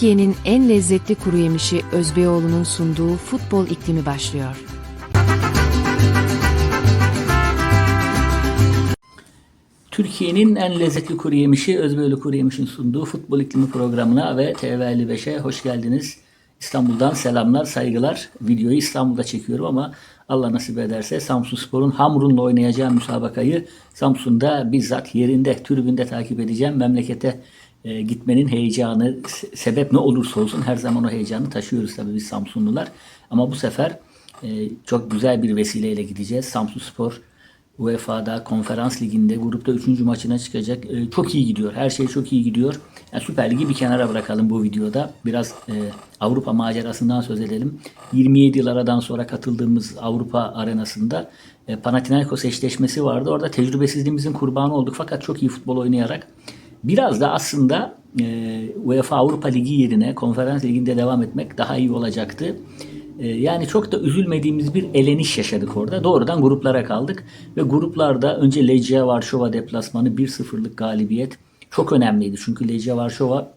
Türkiye'nin en lezzetli kuru yemişi Özbeyoğlu'nun sunduğu futbol iklimi başlıyor. Türkiye'nin en lezzetli kuru yemişi Özbeöylü Kuru Yemiş'in sunduğu Futbol İklimi programına ve TV55'e hoş geldiniz. İstanbul'dan selamlar, saygılar. Videoyu İstanbul'da çekiyorum ama Allah nasip ederse Samsun Spor'un Hamrun'la oynayacağı müsabakayı Samsun'da bizzat yerinde, tribünde takip edeceğim. Memlekete e, gitmenin heyecanı, se- sebep ne olursa olsun her zaman o heyecanı taşıyoruz tabii biz Samsunlular. Ama bu sefer e, çok güzel bir vesileyle gideceğiz. Samsun Spor UEFA'da konferans liginde grupta 3. maçına çıkacak. Ee, çok iyi gidiyor. Her şey çok iyi gidiyor. Yani Süper Ligi bir kenara bırakalım bu videoda. Biraz e, Avrupa macerasından söz edelim. 27 yıl aradan sonra katıldığımız Avrupa arenasında e, Panathinaikos eşleşmesi vardı. Orada tecrübesizliğimizin kurbanı olduk fakat çok iyi futbol oynayarak biraz da aslında e, UEFA Avrupa Ligi yerine konferans liginde devam etmek daha iyi olacaktı. Ee, Yani çok da üzülmediğimiz bir eleniş yaşadık orada. Doğrudan gruplara kaldık. Ve gruplarda önce Legia Varşova deplasmanı 1-0'lık galibiyet çok önemliydi. Çünkü Legia Varşova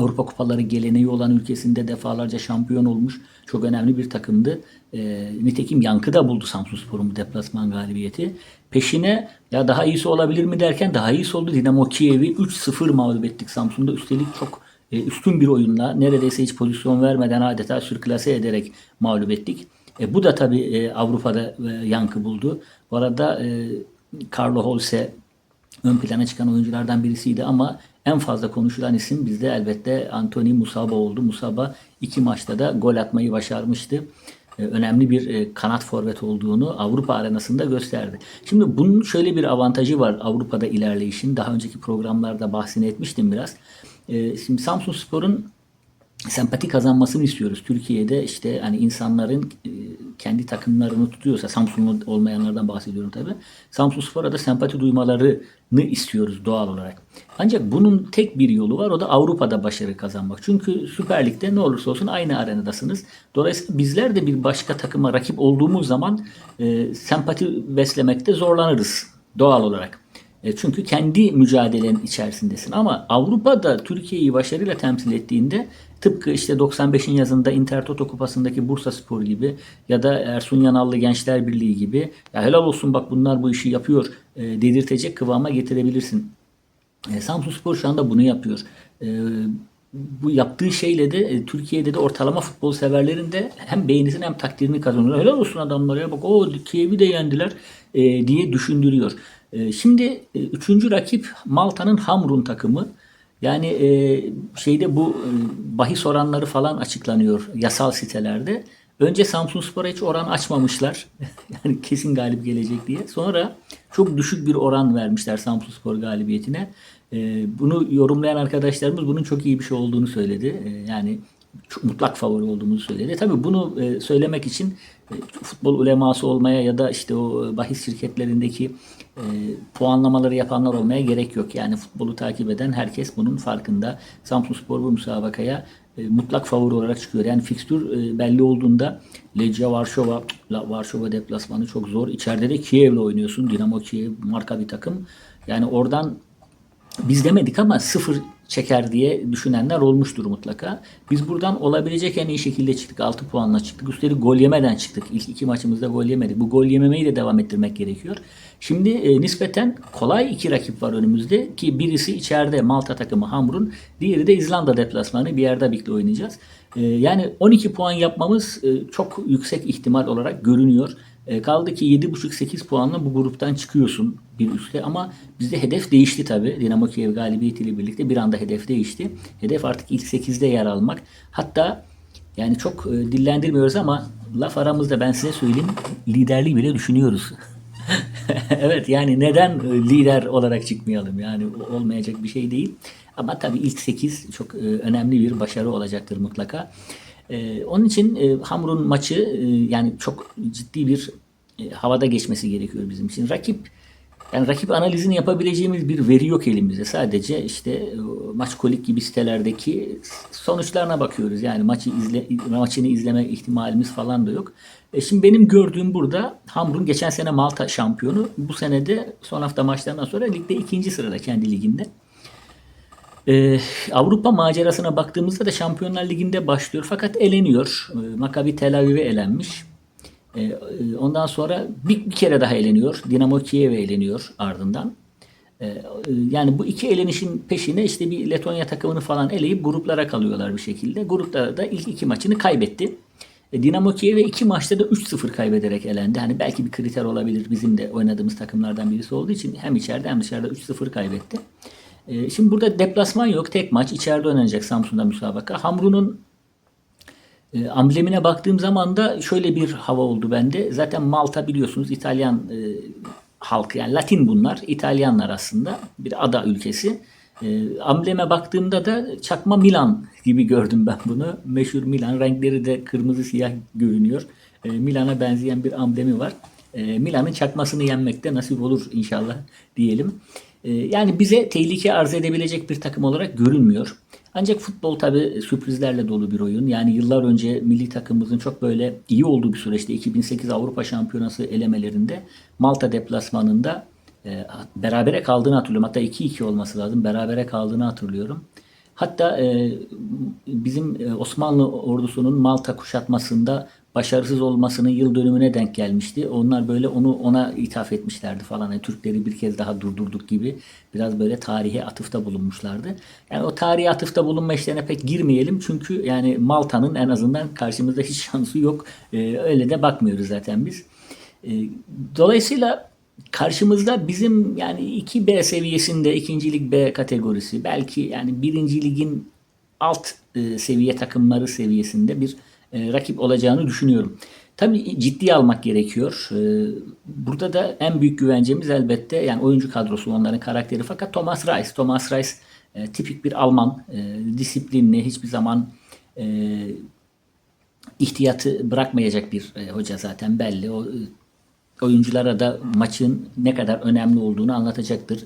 Avrupa Kupaları geleneği olan ülkesinde defalarca şampiyon olmuş çok önemli bir takımdı. Ee, nitekim yankı da buldu Samsunspor'un bu deplasman galibiyeti. Peşine ya daha iyisi olabilir mi derken daha iyisi oldu. Dinamo Kiev'i 3-0 mağlup ettik Samsun'da. Üstelik çok e, üstün bir oyunla neredeyse hiç pozisyon vermeden adeta sürklase ederek mağlup ettik. E, bu da tabii e, Avrupa'da e, yankı buldu. Bu arada e, Carlo Holse ön plana çıkan oyunculardan birisiydi ama en fazla konuşulan isim bizde elbette Anthony Musaba oldu. Musaba iki maçta da gol atmayı başarmıştı. E, Önemli bir e, kanat forvet olduğunu Avrupa arenasında gösterdi. Şimdi bunun şöyle bir avantajı var Avrupa'da ilerleyişin. Daha önceki programlarda bahsini etmiştim biraz. E, Şimdi Samsun Spor'un sempati kazanmasını istiyoruz. Türkiye'de işte hani insanların e, kendi takımlarını tutuyorsa Samsunlu olmayanlardan bahsediyorum tabii. Samsun Spor'a da sempati duymalarını istiyoruz doğal olarak. Ancak bunun tek bir yolu var o da Avrupa'da başarı kazanmak. Çünkü Süper Lig'de ne olursa olsun aynı arenadasınız. Dolayısıyla bizler de bir başka takıma rakip olduğumuz zaman e, sempati beslemekte zorlanırız doğal olarak. E, Çünkü kendi mücadelenin içerisindesin. Ama Avrupa'da Türkiye'yi başarıyla temsil ettiğinde tıpkı işte 95'in yazında Intertoto Kupası'ndaki Bursa Spor gibi ya da Ersun Yanallı Gençler Birliği gibi ya helal olsun bak bunlar bu işi yapıyor e, dedirtecek kıvama getirebilirsin. E, Samsun Spor şu anda bunu yapıyor. E, bu yaptığı şeyle de e, Türkiye'de de ortalama futbol severlerin de hem beğenisini hem takdirini kazanıyor. Helal olsun adamlara bak o Kiev'i de yendiler diye düşündürüyor. E, şimdi e, üçüncü rakip Malta'nın Hamrun takımı. Yani e, şeyde bu e, bahis oranları falan açıklanıyor yasal sitelerde. Önce Samsun Spor'a hiç oran açmamışlar. yani kesin galip gelecek diye. Sonra çok düşük bir oran vermişler Samsun Spor galibiyetine. E, bunu yorumlayan arkadaşlarımız bunun çok iyi bir şey olduğunu söyledi. E, yani çok mutlak favori olduğumuzu söyledi. Tabii bunu söylemek için futbol uleması olmaya ya da işte o bahis şirketlerindeki e, puanlamaları yapanlar olmaya gerek yok. Yani futbolu takip eden herkes bunun farkında. Samsunspor bu müsabakaya e, mutlak favori olarak çıkıyor. Yani fikstür e, belli olduğunda Legia Varşova, La- Varşova deplasmanı çok zor. İçeride de Kiev'le oynuyorsun. Dinamo Kiev marka bir takım. Yani oradan biz demedik ama sıfır çeker diye düşünenler olmuştur mutlaka. Biz buradan olabilecek en iyi şekilde çıktık. 6 puanla çıktık. Üstelik gol yemeden çıktık. İlk iki maçımızda gol yemedik. Bu gol yememeyi de devam ettirmek gerekiyor. Şimdi e, nispeten kolay iki rakip var önümüzde ki birisi içeride Malta takımı Hamrun, diğeri de İzlanda deplasmanı bir yerde birlikte oynayacağız. E, yani 12 puan yapmamız e, çok yüksek ihtimal olarak görünüyor. E, kaldı ki 7,5-8 puanla bu gruptan çıkıyorsun bir üstte ama bizde hedef değişti tabii. Dinamo Kiev galibiyetiyle birlikte bir anda hedef değişti. Hedef artık ilk 8'de yer almak. Hatta yani çok e, dillendirmiyoruz ama laf aramızda ben size söyleyeyim liderliği bile düşünüyoruz. evet yani neden e, lider olarak çıkmayalım? Yani olmayacak bir şey değil. Ama tabii ilk 8 çok e, önemli bir başarı olacaktır mutlaka. E, onun için e, Hamrun maçı e, yani çok ciddi bir e, havada geçmesi gerekiyor bizim için. Rakip yani rakip analizini yapabileceğimiz bir veri yok elimizde. Sadece işte e, maç kolik gibi sitelerdeki sonuçlarına bakıyoruz. Yani maçı izle, maçını izleme ihtimalimiz falan da yok. E şimdi benim gördüğüm burada Hamrun geçen sene Malta şampiyonu. Bu sene de son hafta maçlarından sonra ligde ikinci sırada kendi liginde. Ee, Avrupa macerasına baktığımızda da Şampiyonlar Ligi'nde başlıyor fakat eleniyor. Ee, Maccabi Tel Aviv'e elenmiş. Ee, e, ondan sonra bir, bir kere daha eleniyor. Dinamo Kiev'e eleniyor ardından. Ee, e, yani bu iki elenişin peşine işte bir Letonya takımını falan eleyip gruplara kalıyorlar bir şekilde. Gruplarda da ilk iki maçını kaybetti. E, Dinamo Kiev'e iki maçta da 3-0 kaybederek elendi. Hani belki bir kriter olabilir bizim de oynadığımız takımlardan birisi olduğu için hem içeride hem dışarıda 3-0 kaybetti. E, Şimdi burada deplasman yok. Tek maç içeride oynanacak Samsun'da müsabaka. Hamru'nun e, amblemine baktığım zaman da şöyle bir hava oldu bende. Zaten Malta biliyorsunuz İtalyan e, halkı yani Latin bunlar. İtalyanlar aslında bir ada ülkesi. E, ambleme baktığımda da çakma Milan gibi gördüm ben bunu. Meşhur Milan renkleri de kırmızı siyah görünüyor. E, Milan'a benzeyen bir amblemi var. E, Milan'ın çakmasını yenmekte nasip olur inşallah diyelim. E, yani bize tehlike arz edebilecek bir takım olarak görünmüyor. Ancak futbol tabi sürprizlerle dolu bir oyun. Yani yıllar önce milli takımımızın çok böyle iyi olduğu bir süreçte 2008 Avrupa Şampiyonası elemelerinde Malta deplasmanında e, berabere kaldığını hatırlıyorum. Hatta 2-2 olması lazım. Berabere kaldığını hatırlıyorum. Hatta e, bizim e, Osmanlı ordusunun Malta kuşatmasında başarısız olmasının yıl dönümüne denk gelmişti. Onlar böyle onu ona ithaf etmişlerdi falan. Yani Türkleri bir kez daha durdurduk gibi biraz böyle tarihe atıfta bulunmuşlardı. Yani o tarihe atıfta bulunma işlerine pek girmeyelim. Çünkü yani Malta'nın en azından karşımızda hiç şansı yok. E, öyle de bakmıyoruz zaten biz. E, dolayısıyla karşımızda bizim yani 2B seviyesinde ikincilik B kategorisi belki yani birinci ligin alt e, seviye takımları seviyesinde bir e, rakip olacağını düşünüyorum. Tabii ciddiye almak gerekiyor. E, burada da en büyük güvencemiz elbette yani oyuncu kadrosu onların karakteri fakat Thomas Reis. Thomas Reis e, tipik bir Alman, e, disiplinli, hiçbir zaman e, ihtiyatı bırakmayacak bir e, hoca zaten belli. O e, oyunculara da maçın ne kadar önemli olduğunu anlatacaktır.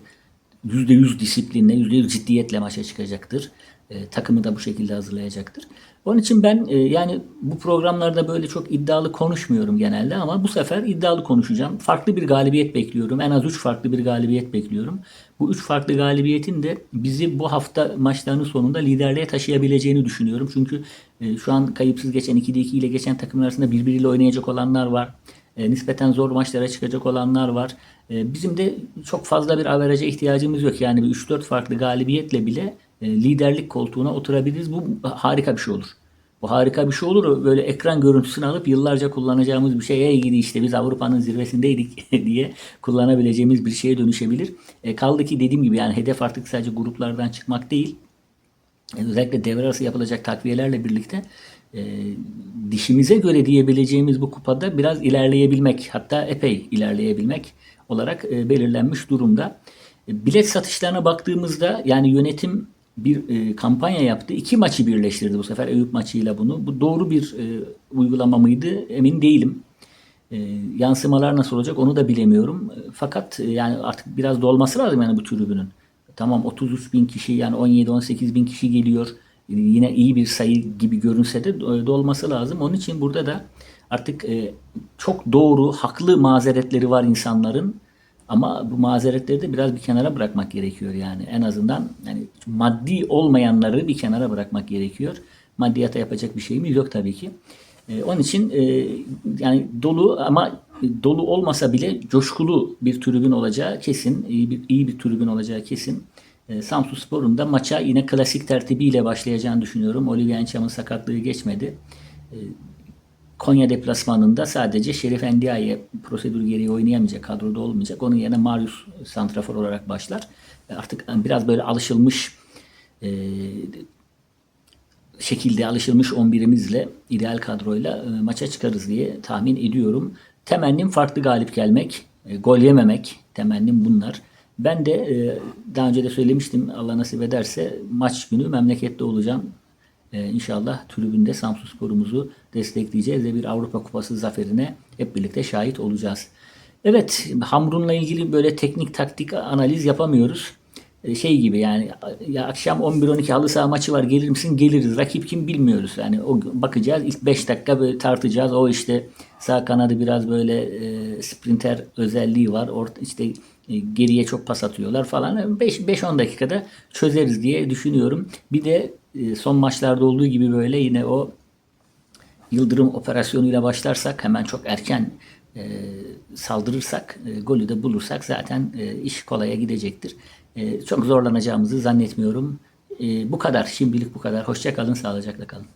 %100 disiplinle, %100 ciddiyetle maça çıkacaktır. E, takımı da bu şekilde hazırlayacaktır. Onun için ben e, yani bu programlarda böyle çok iddialı konuşmuyorum genelde ama bu sefer iddialı konuşacağım. Farklı bir galibiyet bekliyorum. En az 3 farklı bir galibiyet bekliyorum. Bu 3 farklı galibiyetin de bizi bu hafta maçlarının sonunda liderliğe taşıyabileceğini düşünüyorum. Çünkü e, şu an kayıpsız geçen 2'de 2 ile geçen takımlar arasında birbiriyle oynayacak olanlar var. E, nispeten zor maçlara çıkacak olanlar var. E, bizim de çok fazla bir averaja ihtiyacımız yok. Yani bir 3-4 farklı galibiyetle bile liderlik koltuğuna oturabiliriz. Bu harika bir şey olur. Bu harika bir şey olur. Böyle ekran görüntüsünü alıp yıllarca kullanacağımız bir şeye ilgili işte biz Avrupa'nın zirvesindeydik diye kullanabileceğimiz bir şeye dönüşebilir. E, kaldı ki dediğim gibi yani hedef artık sadece gruplardan çıkmak değil. E, özellikle devre arası yapılacak takviyelerle birlikte e, dişimize göre diyebileceğimiz bu kupada biraz ilerleyebilmek hatta epey ilerleyebilmek olarak e, belirlenmiş durumda. E, bilet satışlarına baktığımızda yani yönetim bir e, kampanya yaptı. İki maçı birleştirdi bu sefer Eyüp maçıyla bunu. Bu doğru bir e, uygulama mıydı emin değilim. E, yansımalar nasıl olacak onu da bilemiyorum. E, fakat e, yani artık biraz dolması lazım yani bu tribünün. Tamam 33 bin kişi yani 17-18 bin kişi geliyor. E, yine iyi bir sayı gibi görünse de e, dolması lazım. Onun için burada da artık e, çok doğru, haklı mazeretleri var insanların. Ama bu mazeretleri de biraz bir kenara bırakmak gerekiyor yani. En azından yani maddi olmayanları bir kenara bırakmak gerekiyor. Maddiyata yapacak bir şeyimiz yok tabii ki. Ee, onun için e, yani dolu ama dolu olmasa bile coşkulu bir tribün olacağı kesin. iyi bir, iyi bir tribün olacağı kesin. E, Samsun Spor'un da maça yine klasik tertibiyle başlayacağını düşünüyorum. Olivier Ençam'ın sakatlığı geçmedi. E, Konya deplasmanında sadece Şerif Endiaye prosedür gereği oynayamayacak, kadroda olmayacak. Onun yerine Marius santrafor olarak başlar. E, Artık biraz böyle alışılmış e, şekilde alışılmış 11'imizle ideal kadroyla e, maça çıkarız diye tahmin ediyorum. Temennim farklı galip gelmek, e, gol yememek. Temennim bunlar. Ben de e, daha önce de söylemiştim Allah nasip ederse maç günü memlekette olacağım. Ee, inşallah tribünde Samsun Spor'umuzu destekleyeceğiz ve bir Avrupa Kupası zaferine hep birlikte şahit olacağız. Evet, Hamrun'la ilgili böyle teknik taktik analiz yapamıyoruz. Ee, şey gibi yani ya akşam 11-12 halı saha maçı var gelir misin? Geliriz. Rakip kim bilmiyoruz. Yani o bakacağız. ilk 5 dakika böyle tartacağız. O işte sağ kanadı biraz böyle e, sprinter özelliği var. Orta işte E, Geriye çok pas atıyorlar falan. 5-10 dakikada çözeriz diye düşünüyorum. Bir de e, son maçlarda olduğu gibi böyle yine o Yıldırım operasyonuyla başlarsak hemen çok erken e, saldırırsak, e, golü de bulursak zaten e, iş kolaya gidecektir. E, çok zorlanacağımızı zannetmiyorum. E, bu kadar. Şimdilik bu kadar. Hoşça kalın, sağlıcakla kalın.